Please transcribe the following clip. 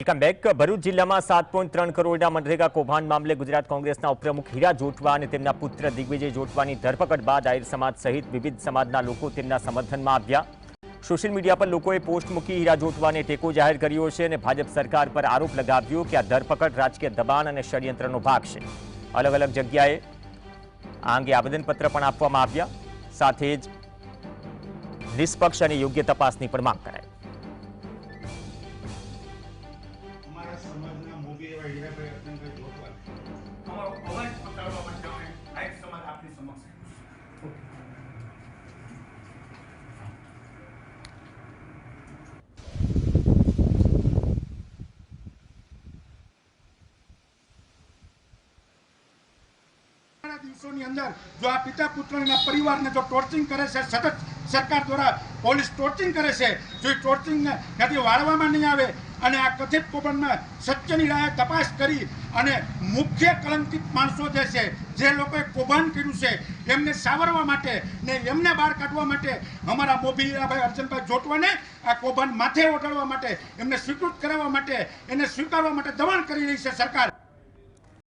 Welcome back Bharuch જિલ્લામાં સાત point ત્રણ કરોડના મનરેગા કૌભાંડ મામલે ગુજરાત કોંગ્રેસના ઉપપ્રમુખ હીરા જોટવા અને તેમના પુત્ર દિગ્વિજય જોટવાની ધરપકડ બાદ આહિર સમાજ સહિત વિવિધ સમાજના લોકો તેમના સમર્થનમાં આવ્યા. સોશિયલ મીડિયા પર લોકોએ પોસ્ટ મૂકી હીરા જોટવાને ટેકો જાહેર કર્યો છે અને ભાજપ સરકાર પર આરોપ લગાવ્યો કે આ ધરપકડ રાજકીય દબાણ અને ષડયંત્રનો ભાગ છે. અલગ અલગ જગ્યાએ આ અંગે આવેદનપત્ર પણ આપવામાં આવ્યા. સાથે જ નિષ્પક્ષ અને યોગ્ય તપાસની પણ માંગ કરાઈ. સમાજના મોભી એવા હીરાભાઈ અર્જનભાઈ જોટવા અમારો અવાજ પકડવા માટે અમે આહિર સમાજ આપની સમક્ષ દિવસોની અંદર જો આ પિતા પુત્રના પરિવારને જો ટોર્ચિંગ કરે છે સતત સરકાર દ્વારા પોલીસ ટોર્ચિંગ કરે છે જો એ ટોર્ચિંગ ત્યાંથી વાળવામાં નહીં આવે અને આ કથિત કૌભાંડમાં સત્યની રાહે તપાસ કરી અને મુખ્ય કલંકિત માણસો જે છે, જે લોકોએ કૌભાંડ કર્યું છે, એમને સાવરવા માટે ને એમને બહાર કાઢવા માટે અમારા મોભી હીરાભાઈ અર્જનભાઈ જોટવાને આ કૌભાંડ માથે ઓઢાડવા માટે, એમને સ્વીકૃત કરાવવા માટે, એને સ્વીકારવા માટે દબાણ કરી રહી છે સરકાર.